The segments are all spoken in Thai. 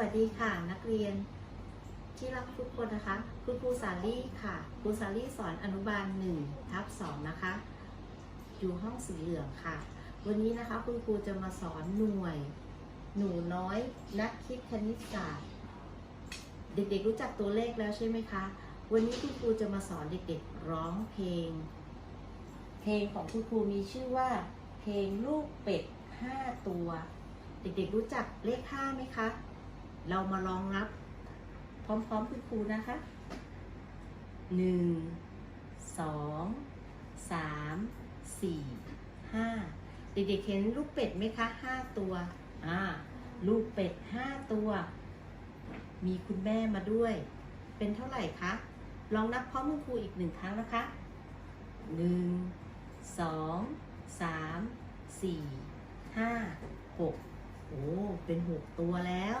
วัสดีค่ะนักเรียน ที่รักทุกคนนะคะคุณครูสาลี่ค่ะครูสาลี่สอนอนุบาล1ทับ2นะคะ อยู่ห้องสีเหลืองค่ะ วันนี้นะคะคุณครูจะมาสอนหน่วย หนูน้อย นักคิดคณิตศาสตร์ เด็กๆรู้จักตัวเลขแล้วใช่ไหมคะ วันนี้คุณครูจะมาสอนเด็กๆร้องเพลง เพลงของคุณครูมีชื่อว่า เพลงลูกเป็ด5ตัว เด็กๆรู้จักเลข5ไหมคะ เรามาลองนับ พร้อมๆคุณครูนะคะ1 2 3 4 5เด็กๆเห็นลูกเป็ดไหมคะ5ตัว อ่า ลูกเป็ด5ตัว มีคุณแม่มาด้วย เป็นเท่าไหร่คะ ลองนับพร้อมคุณครูอีกหนึ่งครั้งนะคะ หนึ่ง สอง สาม สี่ ห้า หก โอ้ เป็นหกตัวแล้ว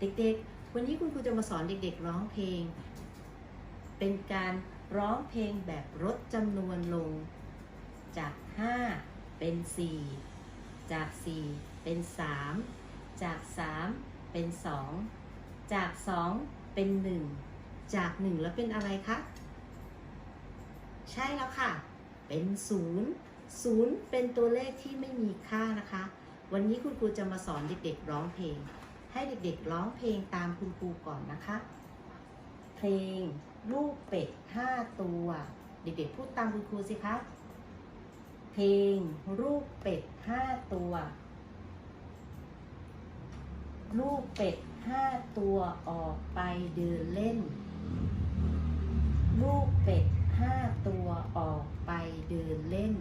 เด็กๆ วันนี้คุณครูจะมาสอนเด็กๆ ร้องเพลง เป็นการร้องเพลงแบบลดจำนวนลง จาก 5 เป็น 4 จาก 4 เป็น 3 จาก 3 เป็น 2 จาก 2 เป็น 1 จาก 1 แล้วเป็นอะไรคะ ใช่แล้วค่ะ เป็น 0 0 เป็นตัวเลขที่ไม่มีค่านะคะ วันนี้คุณครูจะมาสอนเด็กๆร้องเพลง ให้เด็กๆร้องเพลงตามคุณครูก่อนนะคะ เพลงลูกเป็ด5ตัว เด็กๆพูดตามคุณครูสิคะเพลงลูกเป็ด5ตัว ลูกเป็ด5ตัวออกไปเดินเล่น ลูกเป็ด5ตัวออกไปเดินเล่น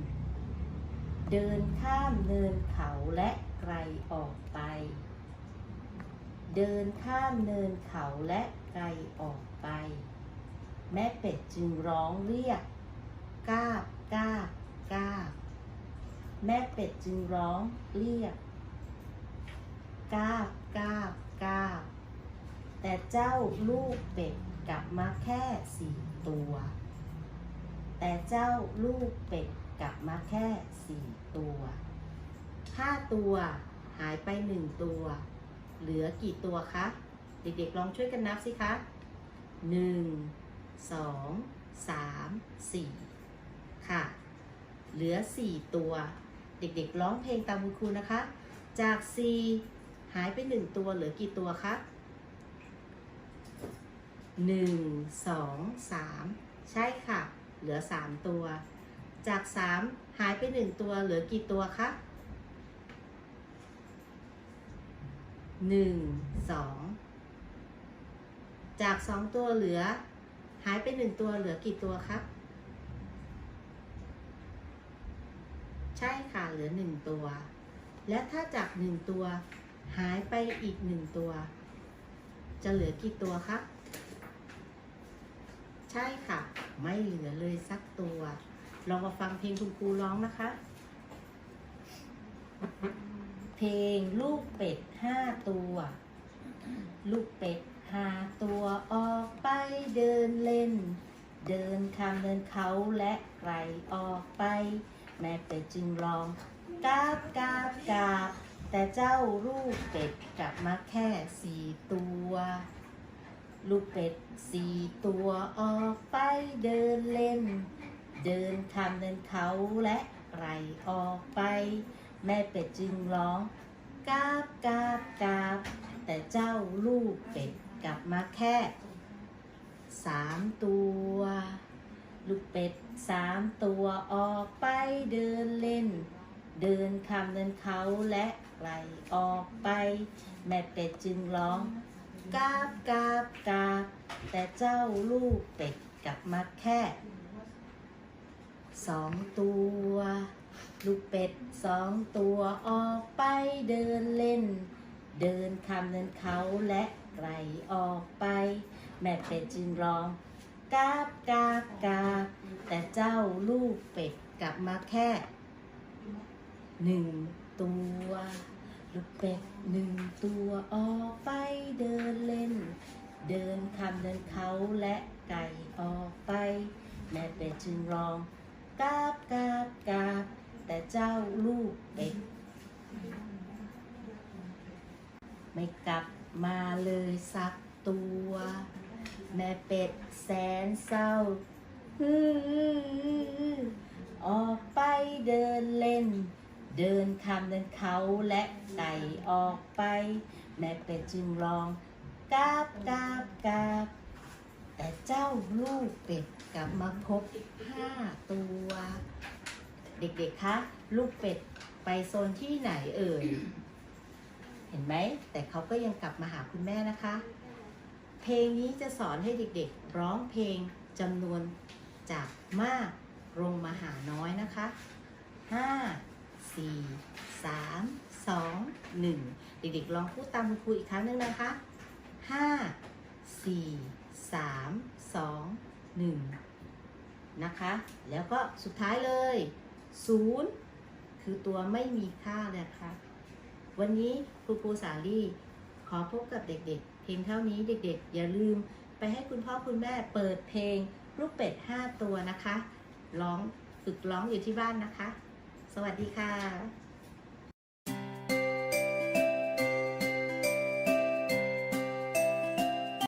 เดินข้ามเนินเขาและไกลออกไป เดินข้ามเนินเขาและไกลออกไป แม่เป็ดจึงร้องเรียก กาบกาบกาบ แม่เป็ดจึงร้องเรียก กาบกาบกาบ แต่เจ้าลูกเป็ดกลับมาแค่สี่ตัว แต่เจ้าลูกเป็ดกลับมาแค่สี่ตัวห้าตัว หายไปหนึ่งตัว เหลือกี่ตัวคะ เด็กๆลองช่วยกันนับสิคะหนึ่งสองสามสี่ค่ะ เหลือสี่ตัว เด็กๆร้องเพลงตามคุณครูนะคะ จากสี่หายไปหนึ่งตัวเหลือกี่ตัวคะหนึ่งสองสามใช่ค่ะ เหลือสามตัว จากสามหายไปหนึ่งตัวเหลือกี่ตัวคะ หนึ่งสองจากสองตัวเหลือ หายไปหนึ่งตัวเหลือกี่ตัวครับ ใช่ค่ะเหลือหนึ่งตัว และถ้าจากหนึ่งตัว หายไปอีกหนึ่งตัว จะเหลือกี่ตัวครับ ใช่ค่ะ ไม่เหลือเลยสักตัว ลองมาฟังเพลงคุณครูร้องนะคะ เพลงลูกเป็ดห้าตัว ลูกเป็ดห้าตัวออกไปเดินเล่น เดินข้ามเดินเขาและไกลออกไป แม่เป็ดจึงร้องกาบกาบกาบแต่เจ้าลูกเป็ดกลับมาแค่สี่ตัว ลูกเป็ดสี่ตัวออกไปเดินเล่น เดินข้ามเดินเขาและไกลออกไป แม่เป็ดจึงร้องกาบกาบกาบแต่เจ้าลูกเป็ดกลับมาแค่สามตัว ลูกเป็ดสามตัวออกไปเดินเล่น เดินข้ามเดินเขาและไกลออกไป แม่เป็ดจึงร้องกาบกาบกาบแต่เจ้าลูกเป็ดกลับมาแค่ สองตัว ลูกเป็ดสองตัวออกไปเดินเล่น เดินข้ามเดินเขาและไกลออกไป แม่เป็ดจึงร้องกาบกาบกาบแต่เจ้าลูกเป็ดกลับมาแค่หนึ่งตัว ลูกเป็ดหนึ่งตัวออกไปเดินเล่น เดินข้ามเดินเขาและไก่ออกไป แม่เป็ดจึงร้อง กาบกาบกาบแต่เจ้าลูกเป็ดไม่กลับมาเลยสักตัว แม่เป็ดแสนเศร้าอออกไปเดินเล่น เดินคำเดินเขาและไก่ออกไป แม่เป็ดจึงร้องกาบกาบกา เจ้าลูกเป็ดกลับมาพบห้าตัว เด็กๆคะลูกเป็ดไปโซนที่ไหนเอ่ยเห็นไหม แต่เขาก็ยังกลับมาหาคุณแม่นะคะ เพลงนี้จะสอนให้เด็กๆ ร้องเพลงจำนวนจากมากลงมาหาน้อยนะคะห้าสี่สามสองหนึ่งเด็กๆลองพูดตามคุณครูอีกครั้งหนึ่งนะคะห้า สี่สามสองหนึ่งนะคะ แล้วก็สุดท้ายเลยศูนย์คือตัวไม่มีค่าเลยค่ะวันนี้ครูปูสาลี่ขอพบกับเด็กๆ เพียงเท่านี้เด็กๆ อย่าลืมไปให้คุณพ่อคุณแม่เปิดเพลงลูกเป็ด 5 ตัวนะคะ ร้องฝึกร้องอยู่ที่บ้านนะคะ สวัสดีค่ะ